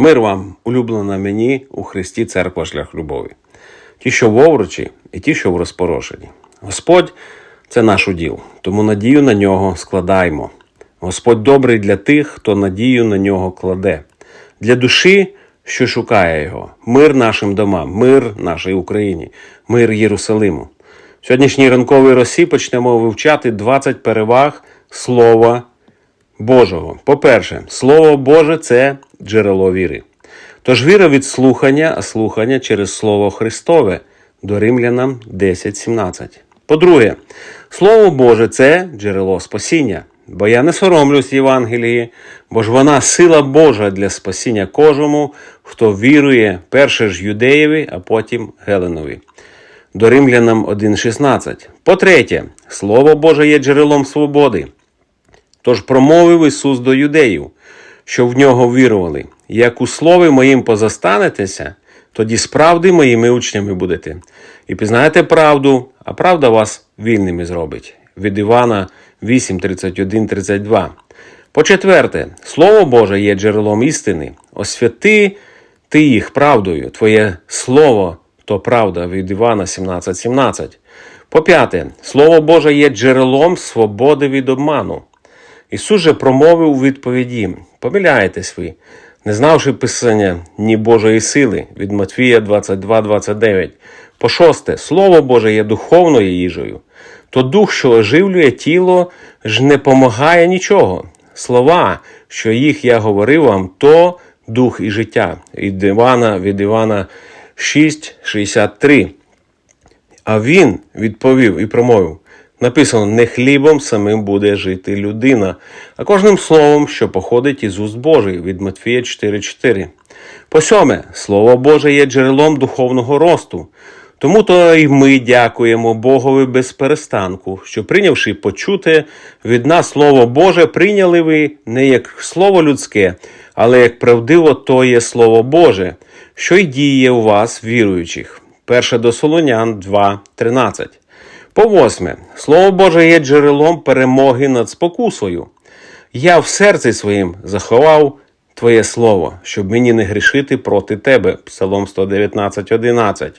Мир вам, улюблена мені у Христі Церква шлях любові. Ті, що в овручі, і ті, що в розпорошенні. Господь це наш уділ, тому надію на нього складаймо. Господь добрий для тих, хто надію на нього кладе, для душі, що шукає його, мир нашим домам, мир нашій Україні, мир Єрусалиму. В сьогоднішній ранковій росі почнемо вивчати 20 переваг Слова Божого. По-перше, Слово Боже це джерело віри. Тож віра від слухання, а слухання через Слово Христове до Римлянам 10.17. По-друге, Слово Боже це джерело спасіння. Бо я не соромлюсь Євангелії, бо ж вона сила Божа для спасіння кожному, хто вірує перше ж юдеєві, а потім Геленові. До Римлянам 1.16. По-третє, Слово Боже є джерелом свободи. Тож промовив Ісус до юдеїв, що в нього вірували. Як у слові моїм позастанетеся, тоді справді моїми учнями будете. І пізнаєте правду, а правда вас вільними зробить. Від Івана 8, 31, 32. По четверте, Слово Боже є джерелом істини. Освяти ти їх правдою. Твоє слово то правда від Івана 17, 17. По п'яте, Слово Боже є джерелом свободи від обману. Ісус же промовив у відповіді: Помиляєтесь ви, не знавши Писання ні Божої сили від Матвія 22, 29. По шосте, Слово Боже є духовною їжею. То дух, що оживлює тіло, ж не помагає нічого. Слова, що їх я говорив вам, то дух і життя. Від Івана, від Івана 6, 63. А він відповів і промовив: написано: не хлібом самим буде жити людина, а кожним словом, що походить із уст Божий від Матфія 4.4. По сьоме, Слово Боже є джерелом духовного росту. Тому то й ми дякуємо Богові без перестанку, що прийнявши почуте від нас Слово Боже, прийняли ви не як слово людське, але як правдиво то є Слово Боже, що й діє у вас, віруючих. 1 до Солонян 2.13. По восьме, Слово Боже є джерелом перемоги над спокусою. Я в серці своїм заховав Твоє Слово, щоб мені не грішити проти Тебе. Псалом 119.11.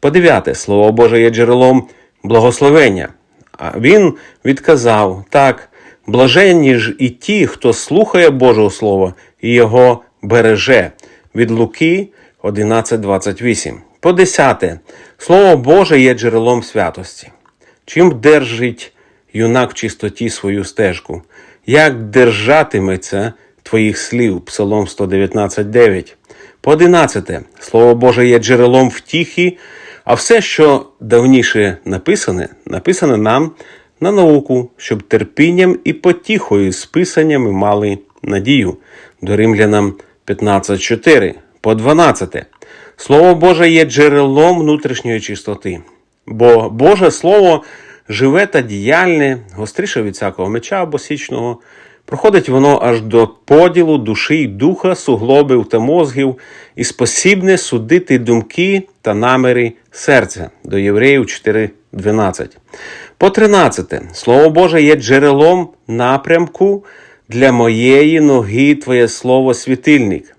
По дев'яте, Слово Боже є джерелом благословення. А він відказав так, блаженні ж і ті, хто слухає Божого Слова і його береже. Від Луки 11.28. По десяте, Слово Боже є джерелом святості. Чим держить юнак в чистоті свою стежку? Як держатиметься твоїх слів? Псалом 119.9. По одинадцяте, Слово Боже є джерелом втіхи, а все, що давніше написане, написане нам на науку, щоб терпінням і потіхою з писаннями мали надію. До Римлянам 15.4. По 12. Слово Боже є джерелом внутрішньої чистоти. Бо Боже Слово живе та діяльне, гостріше від всякого меча або січного, проходить воно аж до поділу душі й духа, суглобів та мозгів, і спосібне судити думки та наміри серця до Євреїв 4.12. По 13. Слово Боже є джерелом напрямку для моєї ноги Твоє Слово світильник,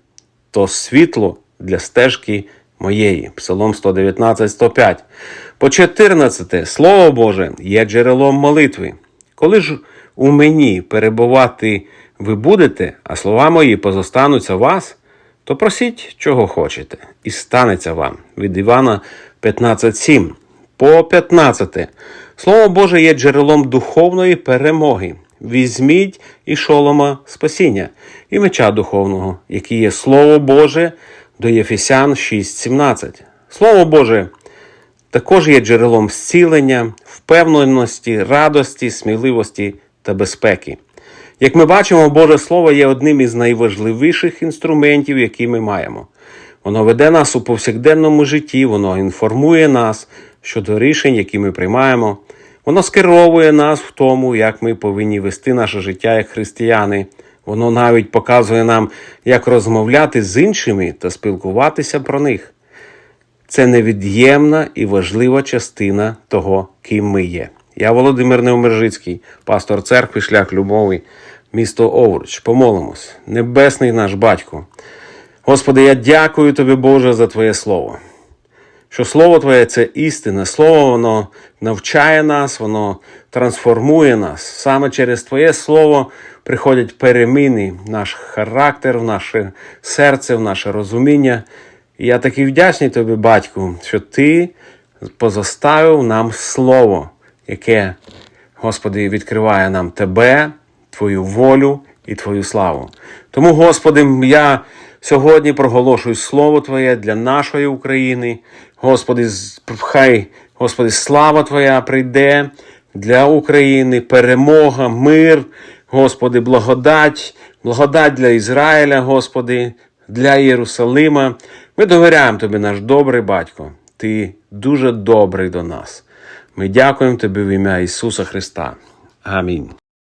то світло для стежки моєї. Псалом 119, 105. По 14. Слово Боже є джерелом молитви. Коли ж у мені перебувати ви будете, а слова мої позостануться вас, то просіть, чого хочете, і станеться вам. Від Івана 15.7. По 15. Слово Боже є джерелом духовної перемоги. Візьміть і шолома спасіння, і меча духовного, який є Слово Боже до Єфесян 6.17. Слово Боже також є джерелом зцілення, впевненості, радості, сміливості та безпеки. Як ми бачимо, Боже Слово є одним із найважливіших інструментів, які ми маємо. Воно веде нас у повсякденному житті, воно інформує нас щодо рішень, які ми приймаємо. Воно скеровує нас в тому, як ми повинні вести наше життя як християни. Воно навіть показує нам, як розмовляти з іншими та спілкуватися про них. Це невід'ємна і важлива частина того, ким ми є. Я Володимир Невмержицький, пастор церкви, шлях любові, місто Овруч. Помолимось, Небесний наш батько. Господи, я дякую тобі, Боже, за Твоє Слово. Що Слово Твоє це істина, Слово воно навчає нас, воно трансформує нас. Саме через Твоє Слово приходять переміни в наш характер, в наше серце, в наше розуміння. І я такий вдячний тобі, батьку, що ти позоставив нам слово, яке, Господи, відкриває нам Тебе, Твою волю і Твою славу. Тому, Господи, я сьогодні проголошую Слово Твоє для нашої України. Господи, хай, Господи, слава Твоя прийде для України, перемога, мир, Господи, благодать, благодать для Ізраїля, Господи, для Єрусалима. Ми довіряємо Тобі, наш добрий батько. Ти дуже добрий до нас. Ми дякуємо Тобі в ім'я Ісуса Христа. Амінь.